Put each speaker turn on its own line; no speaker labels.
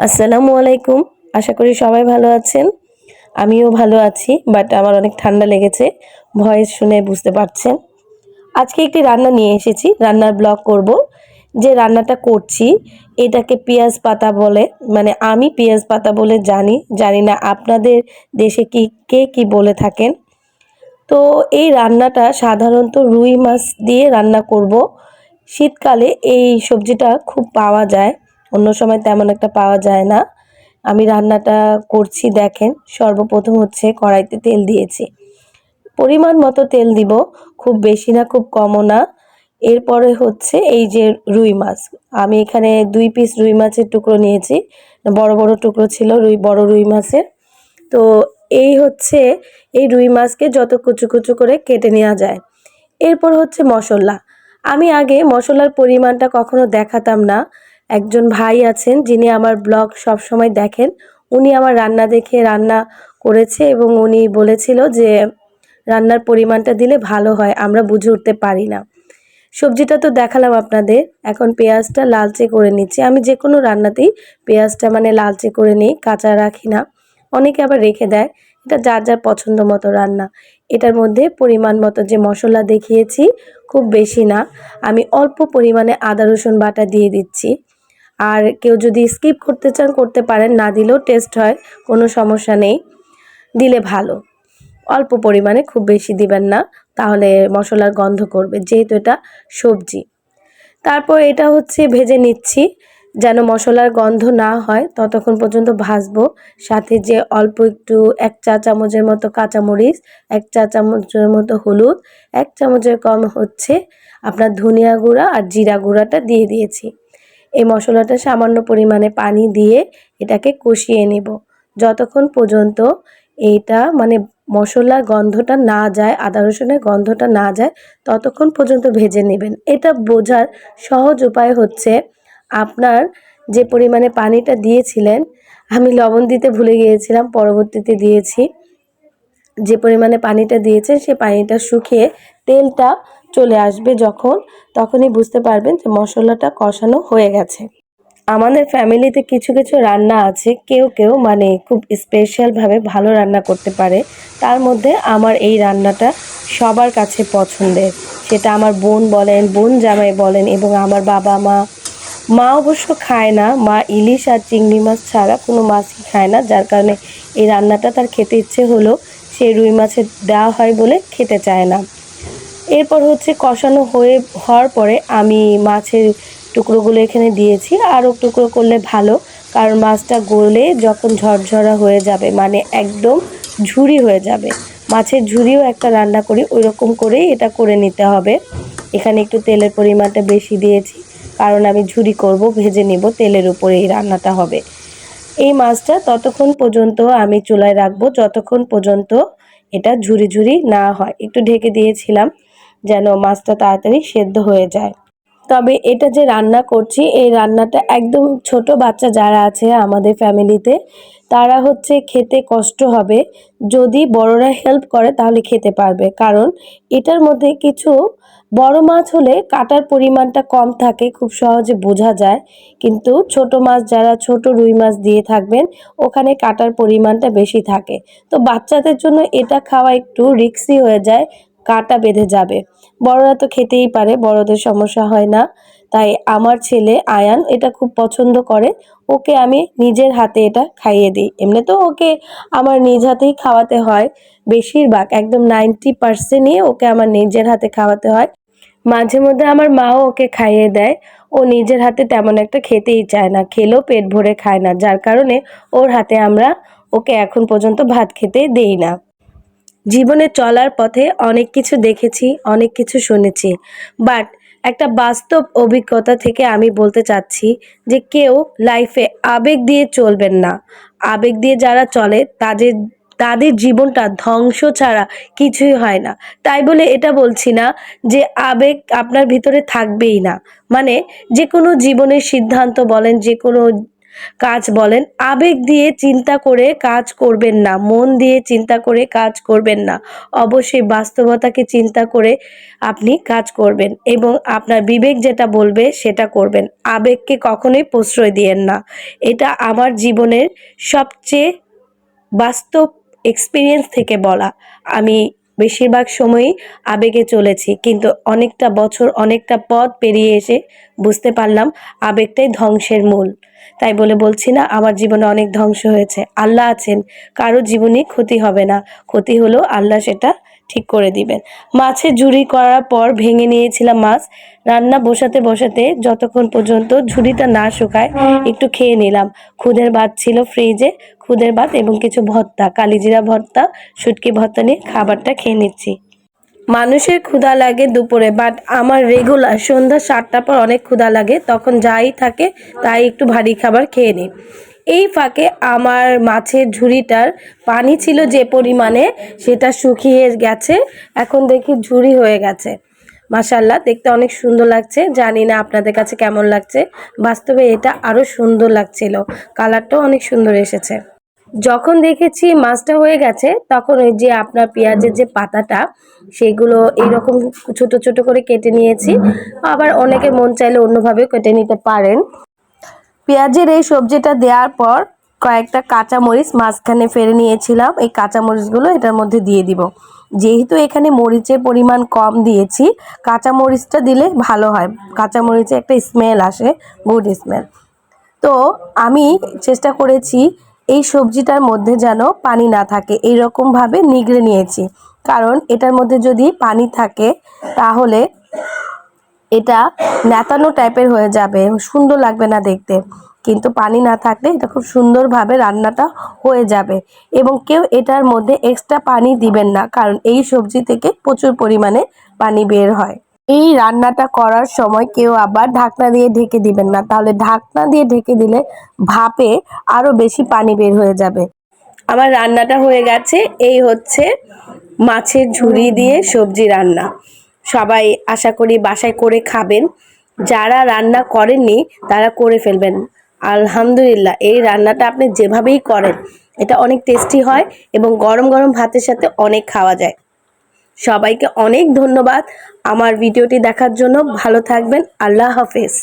আসসালামু আলাইকুম। আশা করি সবাই ভালো আছেন। আমিও ভালো আছি বাট আমার অনেক ঠান্ডা লেগেছে। ভয়েস শুনে বুঝতে পারছেন। আজকে একটি রান্না নিয়ে এসেছি, রান্নার ব্লগ করব। যে রান্নাটা করছি, এটাকে পেঁয়াজ পাতা বলে মানে আমি পেঁয়াজ পাতা বলে জানি জানি না আপনাদের দেশে কি, কে কি বলে থাকেন। তো এই রান্নাটা সাধারণত রুই মাছ দিয়ে রান্না করব। শীতকালে এই সবজিটা খুব পাওয়া যায়। অন্য সময় তেমন একটা পাওয়া যায় না। আমি রান্নাটা করছি, দেখেন। সর্বপ্রথম হচ্ছে কড়াইতে তেল দিয়েছি। পরিমাণ মতো তেল দিব, খুব বেশি না, খুব কমও না। এরপরে হচ্ছে এই যে রুই মাছ। আমি এখানে দুই পিস রুই মাছের টুকরো নিয়েছি। বড় বড় টুকরো ছিল রুই, বড় রুই মাছের। তো এই হচ্ছে, এই রুই মাছকে যত কুচু কুচু করে কেটে নেওয়া যায়। এরপর হচ্ছে মশলা। আমি আগে মশলার পরিমাণটা কখনো দেখাতাম না। একজন ভাই আছেন যিনি আমার ব্লগ সব সময় দেখেন। উনি আমার রান্না দেখে রান্না করেছে এবং উনি বলেছিল যে রান্নার পরিমাণটা দিলে ভালো হয়, আমরা বুঝে উঠতে পারি না। সবজিটা তো দেখালাম আপনাদের, এখন পেঁয়াজটা লালচে করে নিচ্ছি। আমি যে কোনো রান্নাতেই পেঁয়াজটা মানে লালচে করে নিই, কাঁচা রাখি না। অনেকে আবার রেখে দেয়, এটা যার যার পছন্দ মতো রান্না। এটার মধ্যে পরিমাণ মতো যে মশলা দেখিয়েছি, খুব বেশি না। আমি অল্প পরিমাণে আদা রসুন বাটা দিয়ে দিচ্ছি। আর কেউ যদি স্কিপ করতে চান, করতে পারেন, না দিলেও টেস্ট হয়, কোনো সমস্যা নেই। দিলে ভালো। অল্প পরিমাণে, খুব বেশি দিবেন না, তাহলে মশলার গন্ধ করবে, যেহেতু এটা সবজি। তারপর এটা হচ্ছে ভেজে নিচ্ছি, যেন মশলার গন্ধ না হয়, ততক্ষণ পর্যন্ত ভাজবো। সাথে যে অল্প একটু এক চা চামচের মতো কাঁচামরিচ, এক চা চামচের মতো হলুদ, এক চামচের কম হচ্ছে আপনার ধনিয়া গুঁড়া আর জিরা গুঁড়াটা দিয়ে দিয়েছি। এই মশলাটা সামান্য পরিমাণে পানি দিয়ে এটাকে কষিয়ে নেব। যতক্ষণ পর্যন্ত এইটা মানে মশলার গন্ধটা না যায়, আদা রসুনের গন্ধটা না যায়, ততক্ষণ পর্যন্ত ভেজে নেবেন। এটা বোঝার সহজ উপায় হচ্ছে আপনার যে পরিমাণে পানিটা দিয়েছিলেন, আমি লবণ দিতে ভুলে গিয়েছিলাম, পরবর্তীতে দিয়েছি। যে পরিমাণে পানিটা দিয়েছেন, সে পানিটা শুকিয়ে তেলটা চলে আসবে যখন, তখনই বুঝতে পারবেন যে মশলাটা কষানো হয়ে গেছে। আমাদের ফ্যামিলিতে কিছু কিছু রান্না আছে, কেউ কেউ মানে খুব স্পেশালভাবে ভালো রান্না করতে পারে। তার মধ্যে আমার এই রান্নাটা সবার কাছে পছন্দের। সেটা আমার বোন বলেন, বোন জামাই বলেন এবং আমার বাবা মা। মা অবশ্য খায় না, মা ইলিশ আর চিংড়ি মাছ ছাড়া কোনো মাছই খায় না। যার কারণে এই রান্নাটা তার খেতে ইচ্ছে হলো সে রুই মাছের দেওয়া হয় বলে খেতে চায় না। এরপর হচ্ছে কষানো হয়ে, হওয়ার পরে আমি মাছের টুকরোগুলো এখানে দিয়েছি। আরও টুকরো করলে ভালো, কারণ মাছটা গলে যখন ঝরঝরা হয়ে যাবে মানে একদম ঝুরি হয়ে যাবে। মাছের ঝুরিও একটা রান্না করি ওই রকম করেই এটা করে নিতে হবে। এখানে একটু তেলের পরিমাণটা বেশি দিয়েছি, কারণ আমি ঝুরি করব, ভেজে নেব, তেলের উপরে এই রান্নাটা হবে। এই মাছটা ততক্ষণ পর্যন্ত আমি চুলায় রাখব, যতক্ষণ পর্যন্ত এটা ঝুরি ঝুরি না হয়। একটু ঢেকে দিয়েছিলাম যেন মাছটা তাড়াতাড়ি সেদ্ধ হয়ে যায়। তবে এটা যে রান্না করছি, এই রান্নাটা একদম ছোট বাচ্চা যারা আছে আমাদের ফ্যামিলিতে, তারা হচ্ছে খেতে কষ্ট হবে। যদি বড়রা হেল্প করে তাহলে খেতে পারবে। কারণ এটার মধ্যে কিছু বড় মাছ হলে কাটার পরিমাণটা কম থাকে, খুব সহজে বোঝা যায়। কিন্তু ছোট মাছ যারা ছোট রুই মাছ দিয়ে থাকবেন, ওখানে কাটার পরিমাণটা বেশি থাকে। তো বাচ্চাদের জন্য এটা খাওয়া একটু রিক্সি হয়ে যায়। কাটা বেঁধে যাবে। বড়রা তো খেতেই পারে, বড়দের সমস্যা হয় না। তাই আমার ছেলে আয়ান এটা খুব পছন্দ করে। ওকে আমি নিজের হাতে এটা খাইয়ে দিই। এমনি তো ওকে আমার নিজ হাতেই খাওয়াতে হয়। বেশিরভাগ, একদম নাইনটি পার্সেন্টই ওকে আমার নিজের হাতে খাওয়াতে হয়। মাঝে মধ্যে আমার মাও ওকে খাইয়ে দেয়। ও নিজের হাতে তেমন একটা খেতেই চায় না, খেলেও পেট ভরে খায় না। যার কারণে ওর হাতে আমরা ওকে এখন পর্যন্ত ভাত খেতে দেই না। জীবনে চলার পথে অনেক কিছু দেখেছি, অনেক কিছু শুনেছি। বাট একটা বাস্তব অভিজ্ঞতা থেকে আমি বলতে চাচ্ছি যে কেউ লাইফে আবেগ দিয়ে চলবেন না। আবেগ দিয়ে যারা চলে, তাদের তাদের জীবনটা ধ্বংস ছাড়া কিছুই হয় না। তাই বলে এটা বলছি না যে আবেগ আপনার ভিতরে থাকবেই না। মানে যে কোনো জীবনের সিদ্ধান্ত বলেন যে কোনো কাজ বলেন, আবেগ দিয়ে চিন্তা করে কাজ করবেন না, মন দিয়ে চিন্তা করে কাজ করবেন না। অবশ্যই বাস্তবতাকে চিন্তা করে আপনি কাজ করবেন এবং আপনার বিবেক যেটা বলবে সেটা করবেন। আবেগকে কখনোই প্রশ্রয় দিয়েন না। এটা আমার জীবনের সবচেয়ে বাস্তব এক্সপিরিয়েন্স থেকে বলা। আমি বেশিরভাগ সময়ই আবেগে চলেছি, কিন্তু অনেকটা বছর, অনেকটা পথ পেরিয়ে এসে বুঝতে পারলাম আবেগটাই ধ্বংসের মূল। তাই বলে বলছি না, আমার জীবনে অনেক ধ্বংস হয়েছে। আল্লাহ আছেন, কারও জীবনে ক্ষতি হবে না। ক্ষতি হলেও আল্লাহ সেটা ঠিক করে দিবেন। মাছের ঝুড়ি করার পর ভেঙে নিয়েছিলাম মাছ। রান্না বসাতে বসাতে যতক্ষণ পর্যন্ত ঝুড়িটা না শুকায়, একটু খেয়ে নিলাম। খুদের ভাত ছিল ফ্রিজে, খুদের ভাত এবং কিছু ভর্তা, কালিজিরা ভর্তা, শুটকি ভর্তা নিয়ে খাবারটা খেয়ে নিচ্ছি। মানুষের ক্ষুধা লাগে দুপুরে বাট আমার রেগুলার সন্ধ্যা সাতটার পর অনেক ক্ষুধা লাগে, তখন যাই থাকে তাই একটু ভারী খাবার খেয়ে নিই। এই ফাঁকে আমার মাছের ঝুড়িটার পানি ছিল যে পরিমাণে, সেটা শুকিয়ে গেছে। এখন দেখি ঝুড়ি হয়ে গেছে। মাসাল্লাহ দেখতে অনেক সুন্দর লাগছে। জানি না আপনাদের কাছে কেমন লাগছে। বাস্তবে এটা আরও সুন্দর লাগছিল। কালারটাও অনেক সুন্দর এসেছে। যখন দেখেছি মাছটা হয়ে গেছে, তখন ওই যে আপনার পেঁয়াজের যে পাতাটা, সেগুলো এইরকম ছোট ছোট করে কেটে নিয়েছি। আবার অনেকে মন চাইলে অন্যভাবে কেটে নিতে পারেন। পেঁয়াজের এই সবজিটা দেওয়ার পর কয়েকটা কাঁচামরিচ মাঝখানে ফেলে নিয়েছিলাম। এই কাঁচামরিচগুলো এটার মধ্যে দিয়ে দিব। যেহেতু এখানে মরিচের পরিমাণ কম দিয়েছি, কাঁচামরিচটা দিলে ভালো হয়। কাঁচামরিচে একটা স্মেল আসে গুড স্মেল তো আমি চেষ্টা করেছি এই সবজিটার মধ্যে যেন পানি না থাকে। এইরকমভাবে নিগড়ে নিয়েছি। কারণ এটার মধ্যে যদি পানি থাকে, তাহলে এটা ন্যাতানো টাইপের হয়ে যাবে, সুন্দর লাগবে না দেখতে। কিন্তু পানি না থাকলে এটা খুব সুন্দরভাবে রান্নাটা হয়ে যাবে। এবং কেউ এটার মধ্যে এক্সট্রা পানি দিবেন না, কারণ এই সবজি থেকে প্রচুর পরিমাণে পানি বের হয়। এই রান্নাটা করার সময় কেউ আবার ঢাকনা দিয়ে ঢেকে দিবেন না, তাহলে ঢাকনা দিয়ে ঢেকে দিলে ভাপে আরও বেশি পানি বের হয়ে যাবে। আমার রান্নাটা হয়ে গেছে, এই হচ্ছে মাছের ঝুড়ি দিয়ে সবজি রান্না। সবাই আশা করি বাসায় করে খাবেন। যারা রান্না করেননি, তারা করে ফেলবেন। আলহামদুলিল্লাহ, এই রান্নাটা আপনি যেভাবেই করেন, এটা অনেক টেস্টি হয় এবং গরম গরম ভাতের সাথে অনেক খাওয়া যায়। সবাইকে অনেক ধন্যবাদ। আমার ভিডিওটি দেখার জন্য ভালো থাকবেন। আল্লাহ হাফেজ।